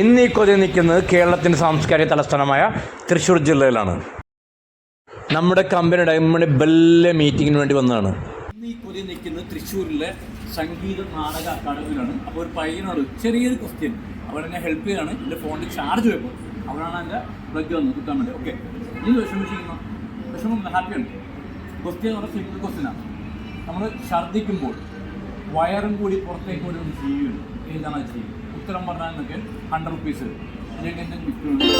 ഇന്ന് കൊതി നിൽക്കുന്നത് കേരളത്തിന്റെ സാംസ്കാരിക തലസ്ഥാനമായ തൃശ്ശൂർ ജില്ലയിലാണ്. നമ്മുടെ കമ്പനി നമ്മുടെ ബെല്ല മീറ്റിങ്ങിന് വേണ്ടി വന്നതാണ്. ഇന്ന് കൊതി നിൽക്കുന്നത് തൃശ്ശൂരിലെ സംഗീത നാടക അക്കാദമിയിലാണ്. അപ്പോൾ ഒരു പയ്യനോട് ചെറിയൊരു ക്വസ്റ്റ്യൻ അവരെന്നെ ഹെൽപ്പ് ചെയ്യാണ്. എന്റെ ഫോണിൽ ചാർജ് വെക്കും അവരാണ് എന്റെ പ്ലഗ് വന്ന് കുത്താൻ വേണ്ടി. ഓക്കെ നീ വിഷമിച്ചിരിക്കുന്നു വിഷമം ഹാപ്പിയാണ് ക്വസ്റ്റ്യൻ എന്ന് പറഞ്ഞാൽ സിമ്പിൾ ക്വസ്റ്റ്യനാണ് നമ്മൾ ഛർദ്ദിക്കുമ്പോൾ വയറും കൂടി പുറത്തേക്ക് ഒരു ചെയ്യുന്നു ഏതാണ് ചെയ്യുന്നത് ഉത്തരം പറഞ്ഞാൽ എന്നൊക്കെ ഹൺഡ്രഡ് റുപ്പീസ് അല്ലെങ്കിൽ എന്തെങ്കിലും ഗിഫ്റ്റ്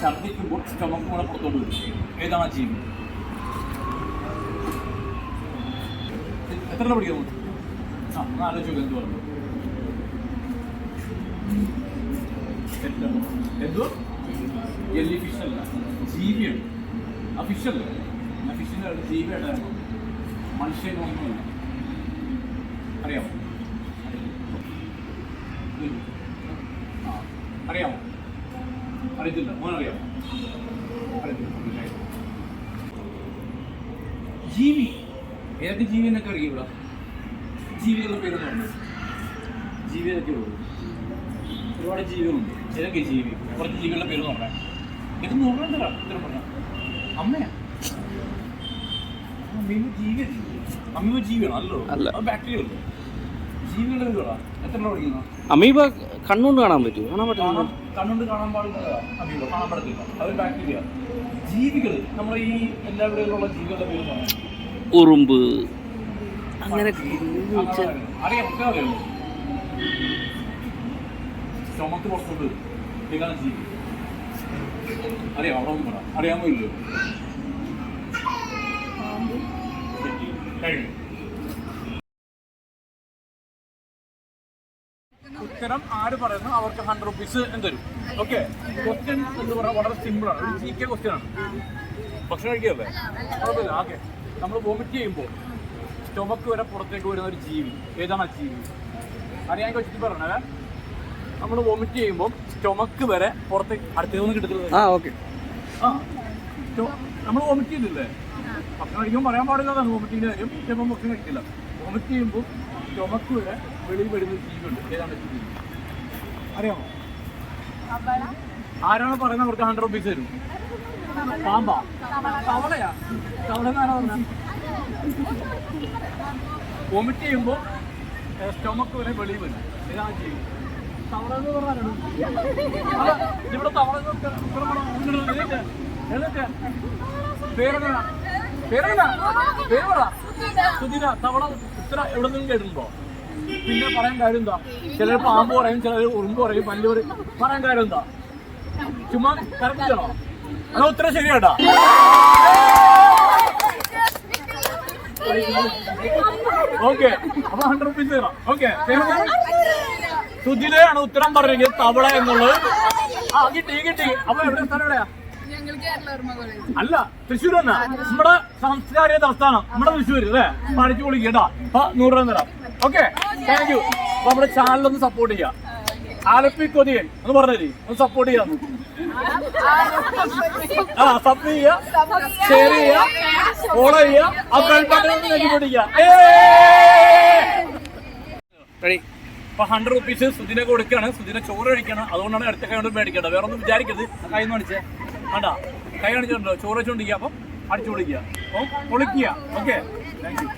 ഛർദ്ദിക്കുമ്പോൾ സ്റ്റൊമക്ക് കൂടെ പുറത്തോട്ട് വരും. ഏതാണ് ആ ജീവി എത്ര പഠിക്കുന്നു ആ ഒന്ന് ആലോചിച്ച് എന്ത് പറഞ്ഞു. എന്തോ? ജെല്ലി ഫിഷ് അല്ല. ജീവിയാണ്. ആ ഫിഷ് അല്ല? ആ ഫിഷിന്റെ ജീവിയായിട്ടായിരുന്നു മനുഷ്യനൊന്നുമില്ല അറിയാമോ? അറിയാമോ? അറിയത്തില്ല. മോൻ അറിയാമോ അറിയത്തില്ല. ജീവി. ഏതൊക്കെ ജീവി എന്നൊക്കെ അറിയും ഇവിടെ? ജീവികളുടെ പേരൊന്നും പറഞ്ഞു ജീവി ഏതൊക്കെ ഉള്ളൂ. ഒരുപാട് ജീവികളുണ്ട്. ഏതൊക്കെ ജീവി? കുറച്ച് ജീവികളുടെ പേര് നോക്കാം ഇത് നോക്കണ്ടല്ലോ ഇത്ര പറഞ്ഞ അമ്മയാ. അമ്മീമ ജീവി അമ്മീമ ജീവിയാണോ. അല്ലോ. അല്ല. ബാക്ടീരിയ അല്ലേ ജീവികളുടെ പേരുകളാ എത്ര പഠിക്കുന്നു അമീബ കണ്ണുകൊണ്ട് കാണാൻ പറ്റുമോ? കാണാൻ പറ്റില്ല കണ്ണുകൊണ്ട് കാണാൻ പാടില്ല. അമീബ കാണാൻ പറ്റത്തില്ല അത് ബാക്ടീരിയ ജീവികൾ നമ്മുടെ ഈ എല്ലാ ഇവിടെയുള്ള ജീവികളുടെ പേര് ഉറുമ്പ്. അങ്ങനെ അറിയാം അറിയാമോ ചുമക്ക് പുറത്തോട്ട് ഇതാണ് ജീവി? അറിയാം അവിടെ ഒന്നും അറിയാമോ ഇല്ലയോ? കഴിഞ്ഞു. ഉത്തരം ആര് പറയുന്നു? അവർക്ക് ഹൺഡ്രഡ് റുപ്പീസ് തരും. ഓക്കെ ക്വസ്റ്റ്യൻ എന്ന് പറഞ്ഞാൽ വളരെ സിമ്പിൾ ആണ്. ഒരു ജി കെ ക്വസ്റ്റ്യൻ ആണ്. ഭക്ഷണം കഴിക്കുകയല്ലേ കുഴപ്പമില്ല. ഓക്കെ നമ്മൾ വോമിറ്റ് ചെയ്യുമ്പോൾ സ്റ്റൊമക്ക് വരെ പുറത്തേക്ക് വരുന്ന ഒരു ജീവി. ഏതാണ് ആ ജീവി? അറിയാൻ വെച്ചിട്ട് പറഞ്ഞത്. നമ്മൾ വോമിറ്റ് ചെയ്യുമ്പോൾ സ്റ്റൊമക്ക് വരെ പുറത്തേക്ക് അടുത്തൊന്നും കിട്ടത്തില്ല ആ ഓക്കെ ആ. നമ്മൾ വോമിറ്റ് ചെയ്തില്ലേ ഭക്ഷണം കഴിക്കുമ്പോൾ പറയാൻ പാടില്ലാതാണ് വോമിറ്റിന്റെ കാര്യം. ചിലപ്പോൾ ഭക്ഷണം കഴിക്കില്ല. വോമിറ്റ് ചെയ്യുമ്പോൾ സ്റ്റൊമക്ക് വരെ വെളിയിൽ വരുന്ന ജീവിയുണ്ട്. ഏതാണ് അറിയാമോ ആരാണ് പറയുന്നത് അവർക്ക് ഹൺഡ്രഡ് റുപ്പീസ് തരും. പാമ്പാ. തവളയാ. തവള വോമിറ്റ് ചെയ്യുമ്പോൾ സ്റ്റൊമക്ക് വരെ വെളിയിൽ വരും. ഏതാണ് ജീവി? തവള എന്ന് പറഞ്ഞാലാണ് അല്ല, ഇവിടെ തവള എന്ന് പേരെന്താ ഉത്തരം പറ. ഇങ്ങോട്ട് എഴുന്നേറ്റ്. എഴുന്നേറ്റ്. പേരെങ്ങനാ? പേരെങ്ങനാ? പേര് പറ. സുധീര, തവള ഇത്ര എവിടെ നിന്നും കേട്ടിട്ടുണ്ടോ? പിന്നെ പറയാൻ കാര്യം എന്താ? ചിലർ പാമ്പ് പറയും ചിലർ ഉറുമ്പ് പറയും പല്ല് പറയും. പറയാൻ കാര്യം എന്താ? ചുമ്മാ കറക്റ്റാണോ അത് ഉത്തരം ശരിയാട്ടാ? ഓക്കെ അപ്പൊ ഹൺഡ്രഡ് റുപ്പീസ് തരാം. ഓക്കെ സുധിലയാണ് ഉത്തരം പറഞ്ഞെങ്കിൽ തവള എന്നുള്ളത്. ആ കിട്ടി കിട്ടി. അപ്പൊ എവിടെ സ്ഥലം എവിടെയാ? അല്ല തൃശ്ശൂർ തന്നെ നമ്മുടെ സാംസ്കാരിക തലസ്ഥാനം നമ്മുടെ തൃശ്ശൂർ അല്ലേ? പഠിച്ചു പൊളിക്കട്ടാ അപ്പൊ നൂറ് രൂപ തരാം. ഓക്കെ താങ്ക് യു അപ്പൊ നമ്മുടെ ഒന്ന് സപ്പോർട്ട് ചെയ്യാം. ആലപ്പി കൊതിയൻ ഒന്ന് പറഞ്ഞേ ഒന്ന് സപ്പോർട്ട് ചെയ്യാം. ആ സബ് ചെയ്യാ ഷെയർ ചെയ്യാ ഫോളോ ചെയ്യാ ആ ബെൽ ബട്ടൺ ഞെക്കി റെഡി അപ്പൊ ഹൺഡ്രഡ് റുപ്പീസ് സുദിനെ കൊടുക്കുകയാണ്. സുദിനെ ചോറ് കഴിക്കണം. അതുകൊണ്ടാണ് അടുത്ത കൈ കൊണ്ട് മേടിക്കേണ്ടത്. വേറെ ഒന്നും വിചാരിക്കരുത്. കൈ ഒന്ന് കാണിച്ചേ വേണ്ട കൈ കാണിച്ചിട്ടുണ്ടോ? ചോറ് വെച്ചോണ്ടിരിക്കുക. അപ്പം അടിച്ചു കൊടുക്കുക അപ്പം പൊളിക്കുക. Okay thank you